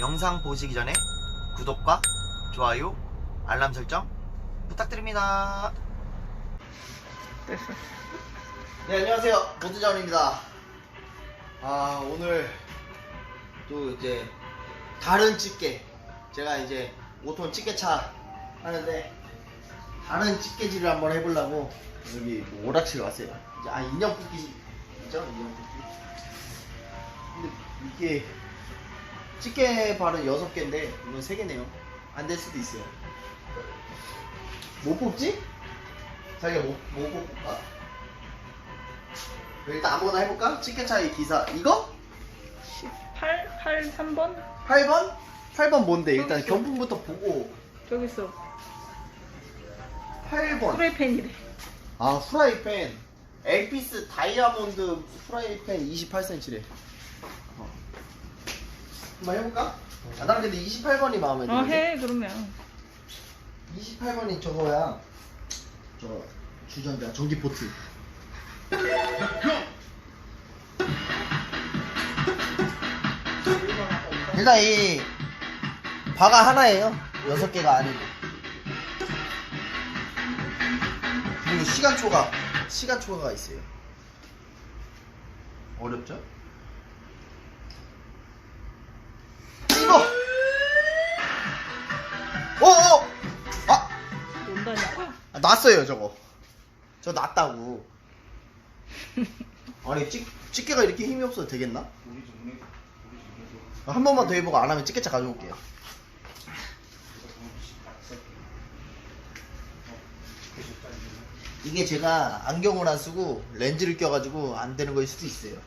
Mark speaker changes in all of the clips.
Speaker 1: 영상 보시기 전에 구독과 좋아요, 알람 설정 부탁드립니다. 네, 안녕하세요. 모드자원입니다. 아, 오늘 또 이제 다른 집게. 제가 이제 5톤 집게차 하는데 다른 집게질을 한번 해보려고 여기 뭐 오락실 왔어요. 아, 인형 뽑기죠? 인형 뽑기. 근데 이게 집게 발은 6개인데 이건 3개네요. 안 될 수도 있어요. 뭐 뽑지? 자기가 뭐, 뭐 뽑을까? 일단 아무거나 해볼까? 치킨차이 기사 이거?
Speaker 2: 18, 8, 3번?
Speaker 1: 8번? 8번 뭔데? 일단. 경품부터 보고
Speaker 2: 저기 있어.
Speaker 1: 8번
Speaker 2: 프라이팬이래.
Speaker 1: 아 후라이팬 엘피스 다이아몬드 후라이팬 28cm래 어. 한번 해볼까? 아, 나는 근데 28번이 마음에
Speaker 2: 어,
Speaker 1: 드는데.
Speaker 2: 해, 그러면.
Speaker 1: 28번이 저거야. 저 주전자 전기 포트. 일단 이 바가 하나예요. 여섯 개가 아니고. 그리고 시간 초과 시간 초과가 있어요. 어렵죠? 이거 어어. 아.
Speaker 2: 논다니까?
Speaker 1: 아, 났어요 저거. 저 났다고. 아니 찌, 집게가 이렇게 힘이 없어도 되겠나? 한 번만 더 해보고 안 하면 집게차 가져올게요. 이게 제가 안경을 안 쓰고 렌즈를 껴가지고 안 되는 거일 수도 있어요.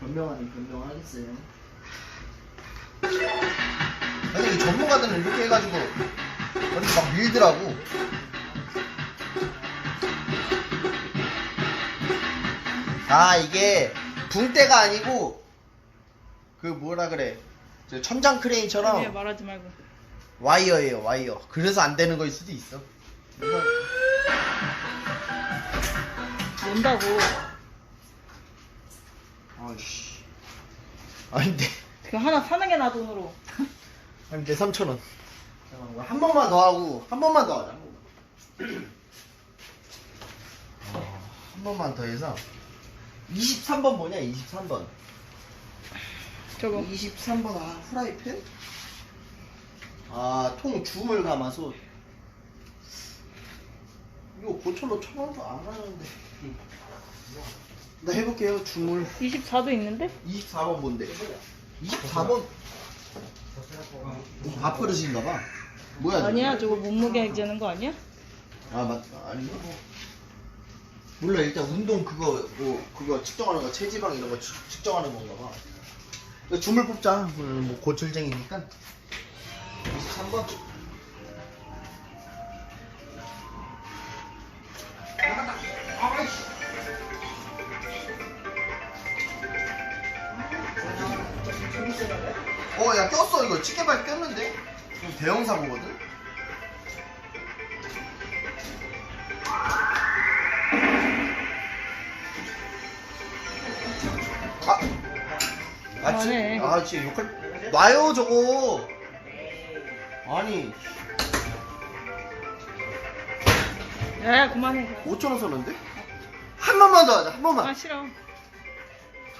Speaker 1: 변명하니 변명하겠어요 근데 이 전문가들은 이렇게 해가지고 이렇게 막 밀더라고. 아 이게 붕대가 아니고 그 뭐라 그래? 저 천장 크레인처럼
Speaker 2: 예, 말하지 말고.
Speaker 1: 와이어예요 와이어. 그래서 안 되는 거일 수도 있어. 그래서
Speaker 2: 논다고.
Speaker 1: 아이씨. 아닌데
Speaker 2: 그 하나 사는 게 나 돈으로.
Speaker 1: 아닌데 3천원 한 번만 더 하고 한 번만 더 하자 한 번만. 어, 한 번만 더 해서 23번 뭐냐 23번
Speaker 2: 저거.
Speaker 1: 23번 아 후라이팬? 아 통 줌을 감아서 이거 고철로 천 원도 안 하는데 나 해볼게요 줌을
Speaker 2: 24도 있는데?
Speaker 1: 24번 뭔데? 24번 밥그릇인가 봐 뭐야 저거?
Speaker 2: 아니야, 저거 몸무게 재는 거 아니야?
Speaker 1: 아 맞, 아닌가? 몰라 일단 운동 그거 뭐 그거 측정하는 거 체지방 이런 거 측- 측정하는 건가 봐 이거 줌을 뽑자 오늘 뭐 고철쟁이니까 23번 야 꼈어 이거 집게발 꼈는데 이거 대형 사고거든 아, 아, 지,
Speaker 2: 그만해.
Speaker 1: 아, 지금 욕할, 놔요, 저거. 아니,
Speaker 2: 야, 야, 그만해.
Speaker 1: 5천원 썼는데? 한 번만 더 하자, 한 번만.
Speaker 2: 아, 싫어.
Speaker 1: 한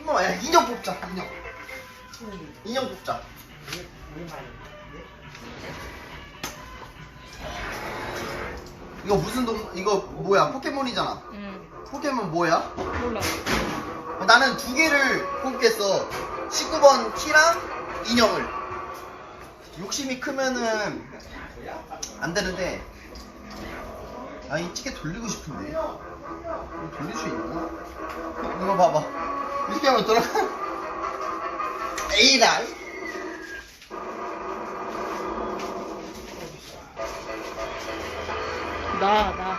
Speaker 1: 번만, 야, 인형 뽑자, 인형. 인형 뽑자. 이거 무슨 동, 이거 뭐야, 포켓몬이잖아.
Speaker 2: 응.
Speaker 1: 포켓몬 뭐야?
Speaker 2: 몰라.
Speaker 1: 나는 두 개를 뽑겠어. 19번 T랑 인형을. 욕심이 크면은 안 되는데. 아, 이 찌개 돌리고 싶은데. 이거 돌릴 수 있나? 이거 봐봐. 이렇게 하면 돌아. 에이라.
Speaker 2: 나, 나.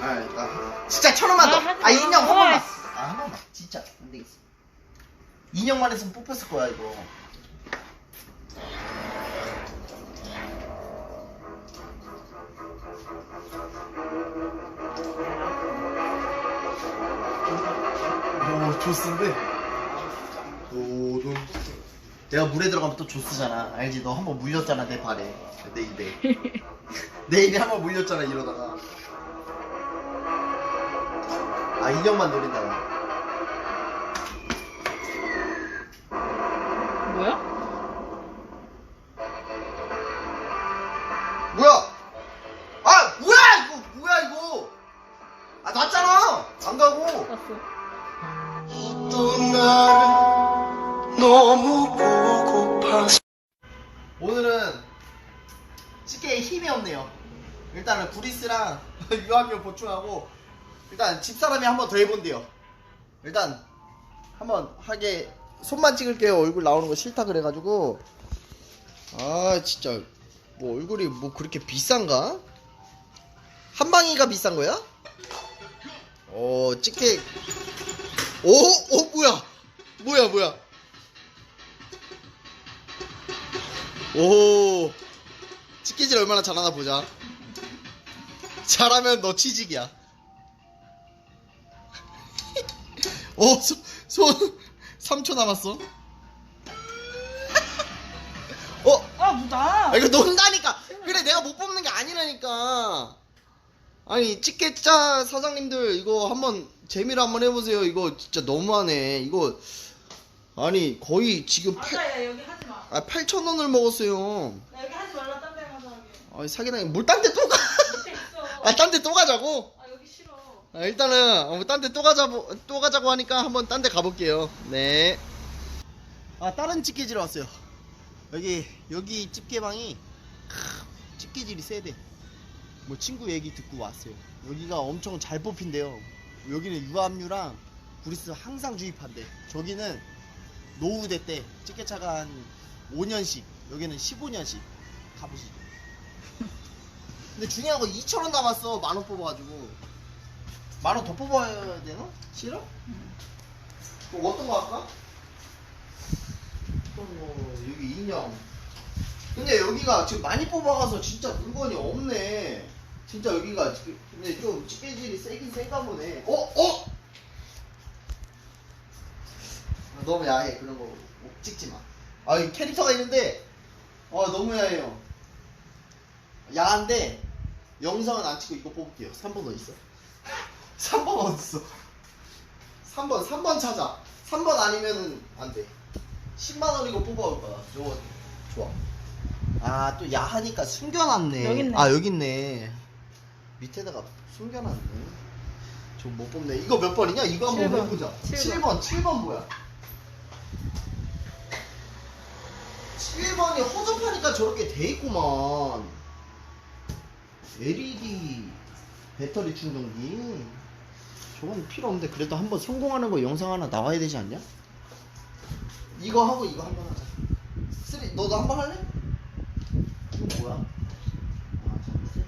Speaker 1: 아, 그러니까 진짜 천 원만 더.
Speaker 2: 아,
Speaker 1: 아,
Speaker 2: 마.
Speaker 1: 인형 한 번만.
Speaker 2: 아,
Speaker 1: 아, 한 번만. 진짜 안 되겠어. 인형만 했으면 뽑혔을 거야, 이거. 오, 조스인데? 도돈. 내가 물에 들어가면 또 조스잖아. 알지? 너 한 번 물렸잖아 내 발에, 내 입에. 내 입에 한번 물렸잖아 이러다가. 아 인형만 노린다.
Speaker 2: 뭐야?
Speaker 1: 뭐야? 아 뭐야 이거 뭐야 이거? 아 났잖아. 안 가고.
Speaker 2: 땄어.
Speaker 1: 구리스랑 유압유 보충하고 일단 집사람이 한 번 더 해본대요. 일단 한번 하게 손만 찍을게요. 얼굴 나오는 거 싫다 그래가지고 아 진짜 뭐 얼굴이 뭐 그렇게 비싼가? 한방이가 비싼 거야? 어 집게 오, 오 뭐야? 뭐야 뭐야? 오 치킨질 얼마나 잘하나 보자 잘하면 너 취직이야 오, 손, 손 3초 남았어 어?
Speaker 2: 아.
Speaker 1: 아, 이거 논다니까 그래 내가 못 뽑는 게 아니라니까 아니 치킨자 사장님들 이거 한번 재미로 한번 해보세요 이거 진짜 너무하네 이거 아니 거의 지금
Speaker 2: 아까
Speaker 1: 8,
Speaker 2: 야, 여기 하지 마.
Speaker 1: 아, 8,000원을 먹었어요
Speaker 2: 나 여기 하지 말라, 딴데 가서 하게.
Speaker 1: 아, 사기당해. 뭘 딴 데 또 가? 아, 딴 데 또 가자고?
Speaker 2: 아, 여기 싫어.
Speaker 1: 아, 일단은, 어, 딴데 또 가자고, 또 가자고 하니까 한번 딴 데 가볼게요. 네. 아, 다른 집게지로 왔어요. 여기, 여기 집게방이, 크, 집게질이 세대. 뭐, 친구 얘기 듣고 왔어요. 여기가 엄청 잘 뽑힌대요. 여기는 유압류랑 구리스 항상 주입한대. 저기는 노후대 때 집게차가 한 5년씩, 여기는 15년씩 가보시죠. 근데 중요한 거 2,000원 남았어. 만 원 뽑아가지고. 만 원 더 뽑아야 되나? 싫어? 뭐 어떤 거 할까? 또 뭐, 여기 인형. 근데 여기가 지금 많이 뽑아가서 진짜 물건이 없네. 진짜 여기가 지금, 근데 좀 집게질이 세긴 센가 보네. 어? 어? 아, 너무 야해. 그런 거 찍지 마. 아, 이 캐릭터가 있는데, 어, 너무 야해요. 야한데 영상은 안 찍고 이거 뽑을게요. 3번 어디 있어? 3번 어디 있어? 3번 3번 찾아. 3번 아니면은 안 돼. 10만 원 이거 뽑아올 거야. 저거 좋아. 아 또 야하니까 숨겨놨네.
Speaker 2: 여기 있네.
Speaker 1: 아 여기 있네. 밑에다가 숨겨놨네. 저못 뽑네. 이거 몇 번이냐? 이거 한번
Speaker 2: 7번.
Speaker 1: 해보자.
Speaker 2: 7번.
Speaker 1: 7번. 7번 뭐야? 7번이 허접하니까 저렇게 돼 있구만. LED 배터리 충전기. 저건 필요 없는데 그래도 한번 성공하는 거 영상 하나 나와야 되지 않냐? 이거 하고 이거 한번 하자. 쓰리, 너도 한번 할래? 이거 뭐야? 아, 잠시.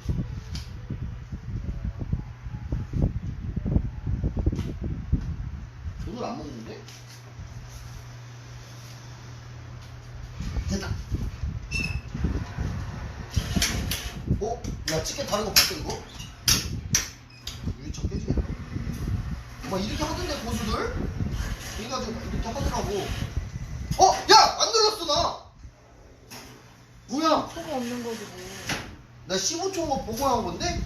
Speaker 1: 돈을 안 먹는데? 됐다. 어? 야, 치킨 다른 거 봤어, 이거? 유리창 깨지겠다. 막 이렇게 하던데, 고수들? 그래가지고 이렇게 하더라고. 어? 야! 안 눌렀어, 나! 뭐야?
Speaker 2: 소가 없는 거지, 뭐.
Speaker 1: 나 15초 거 보고 한 건데?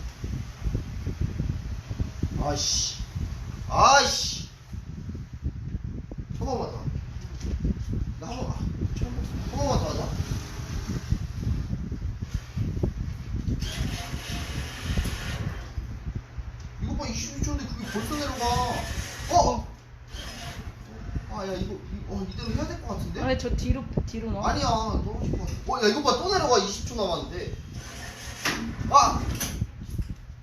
Speaker 1: 아이씨. 한 번만 더. 나 한 번만. 한 번만 더 하자. 이거 봐, 22초인데 그게 벌써 내려가. 어! 아, 야, 이거, 이- 어, 이대로 해야
Speaker 2: 아니, 저 뒤로, 뒤로 넣어.
Speaker 1: 아니야 떨어질 것 같아 어, 야 이거 봐. 또 내려가. 20초 남았는데. 아!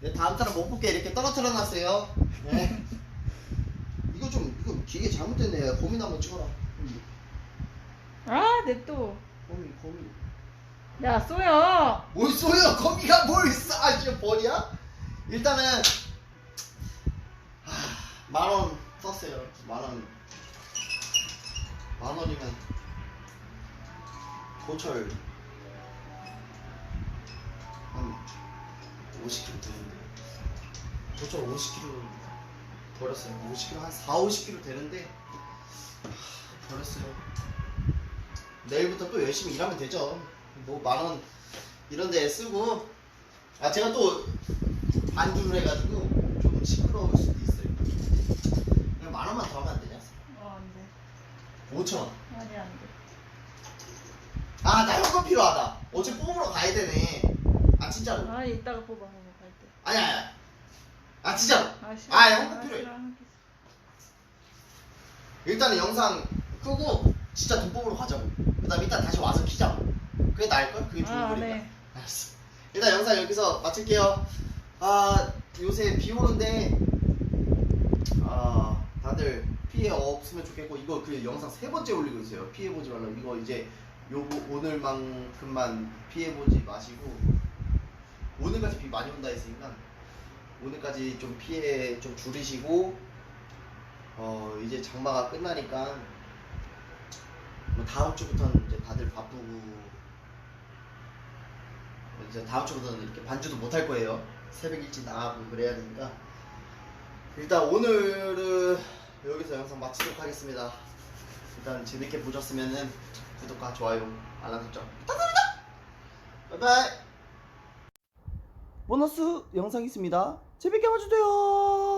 Speaker 1: 네, 다음 사람 못 볼게. 이렇게 떨어뜨려 놨어요. 네. 이거 좀 이거 기계 잘못됐네. 야, 거미 한번 찍어라.
Speaker 2: 아, 냅둬.
Speaker 1: 거미 거미
Speaker 2: 야, 쏘여.
Speaker 1: 뭘 쏘여? 거미가 뭘 있어? 아 진짜 벌이야? 일단은 만원 썼어요. 만원. 만원이면 고철 한 50kg 되는데 고철 50kg 버렸어요 50kg 한 4, 50kg 되는데 하, 버렸어요 내일부터 또 열심히 일하면 되죠. 뭐 만원 이런 데 쓰고 아 제가 또 반주를 해가지고 좀 시끄러울 수도 있어요. 그냥 만 원만 더 하면 안 되냐?
Speaker 2: 어, 안 돼.
Speaker 1: 5천 원.
Speaker 2: 아니, 안 돼.
Speaker 1: 아 나 현금 필요하다. 어차피 뽑으러 가야 되네. 아 진짜로.
Speaker 2: 아, 이따가 뽑아, 갈 때.
Speaker 1: 아니 아니. 아 진짜로.
Speaker 2: 아, 싫어.
Speaker 1: 아 현금 필요해.
Speaker 2: 싫어, 안
Speaker 1: 일단은 영상 끄고 진짜 돈 뽑으러 가자고. 그 다음 이따 다시 와서 키자고. 그게 나을걸? 그게 좋은
Speaker 2: 아,
Speaker 1: 거니까.
Speaker 2: 네.
Speaker 1: 알았어. 일단 영상 여기서 마칠게요. 아 요새 비 오는데 아 다들 피해 없으면 좋겠고 이거 그 영상 세 번째 올리고 있어요. 피해 보지 말라고 이거 이제 요 오늘만큼만 피해 보지 마시고 오늘까지 비 많이 온다 했으니까 오늘까지 좀 피해 좀 줄이시고 어 이제 장마가 끝나니까 뭐 다음 주부터는 이제 다들 바쁘고 이제 다음 주부터는 이렇게 반주도 못 할 거예요. 새벽 일찍 나가고 그래야 되니까 일단 오늘은 여기서 영상 마치도록 하겠습니다. 일단 재밌게 보셨으면은 구독과 좋아요, 알람 설정 부탁드립니다. 바이바이. 보너스 영상 있습니다. 재밌게 봐주세요.